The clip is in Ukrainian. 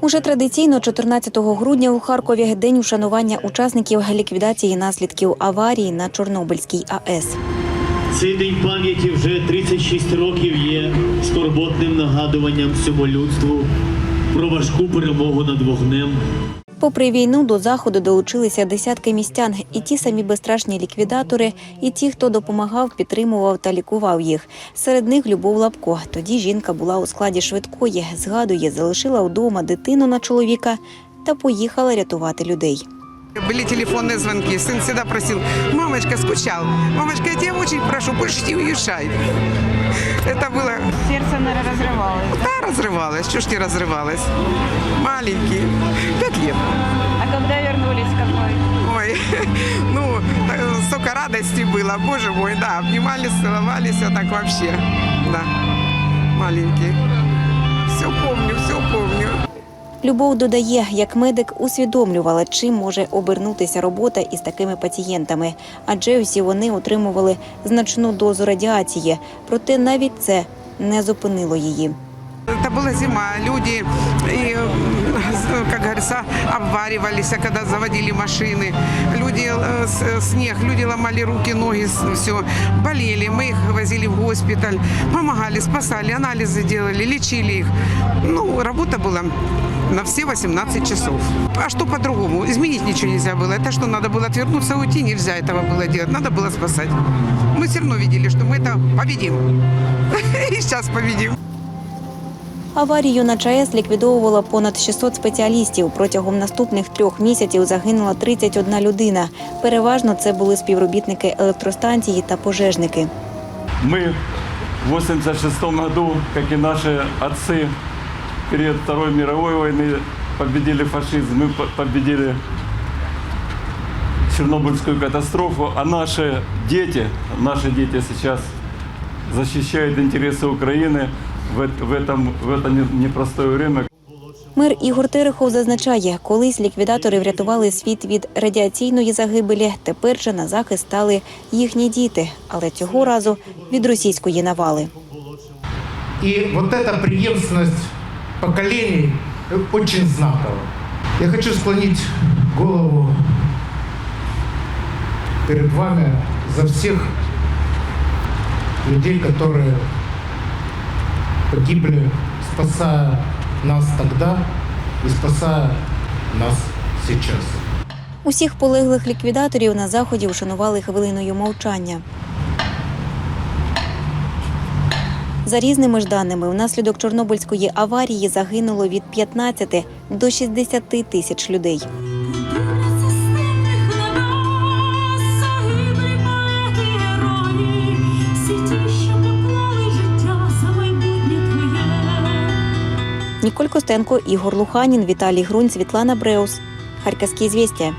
Уже традиційно 14 грудня у Харкові день ушанування учасників ліквідації наслідків аварії на Чорнобильській АЕС. Цей день пам'яті вже 36 років є скорботним нагадуванням всьому людству про важку перемогу над вогнем. Попри війну, до заходу долучилися десятки містян, і ті самі безстрашні ліквідатори, і ті, хто допомагав, підтримував та лікував їх. Серед них Любов Лапко. Тоді жінка була у складі швидкої. Згадує, залишила вдома дитину на чоловіка та поїхала рятувати людей. Были телефонные звонки. Сын всегда просил, мамочка, скучал. Мамочка, я тебя очень прошу, больше не уезжай. Это было, Сердце, наверное, разрывалось. да, разрывалось. Чего ж не разрывалось? Маленький, пять лет. А когда вернулись, какой? Ой, ну, э, столько радости было, боже мой, да, обнимались, целовались, а так вообще, да, маленький. Любов додає, як медик усвідомлювала, чим може обернутися робота із такими пацієнтами, адже усі вони отримували значну дозу радіації. Проте навіть це не зупинило її. Это была зима, люди, и, м, как говорится, обваривались, а когда заводили машины. Люди, э, с- снег, люди ломали руки, ноги, все. Болели, мы их возили в госпиталь, помогали, спасали, анализы делали, лечили их. Ну, работа была на все 18 часов. А что по-другому? Изменить ничего нельзя было. Это что, надо было отвернуться, уйти? Нельзя этого было делать. Надо было спасать. Мы все равно видели, что мы это победим. И сейчас победим. Аварію на ЧАЕС ліквідовувало понад 600 спеціалістів. Протягом наступних трьох місяців загинула 31 людина. Переважно це були співробітники електростанції та пожежники. Мы в 86 году, как и наши отцы, в период Второй мировой войны победили фашизм, мы по- победили Чернобыльскую катастрофу, а наши дети, наши дети сейчас защищают интересы Украины в, эт- в этом, в это не- непростое время. Мир Ігор Терехов зазначає, колись ліквідатори врятували світ від радіаційної загибелі. Тепер же на захист стали їхні діти, але цього разу від російської навали. И вот эта преемственность поколений очень знакова. Я хочу склонить голову перед вами за всех людей, которые погибли, спасая нас тогда и спасая нас сейчас. Усіх полеглих ліквідаторів на заході вшанували хвилиною мовчання. За різними ж даними, внаслідок Чорнобильської аварії загинуло від 15 до 60 тисяч людей. Ніколь Костенко, Ігор Луханін, Віталій Грунь, Світлана Бреус. Харківські звістя.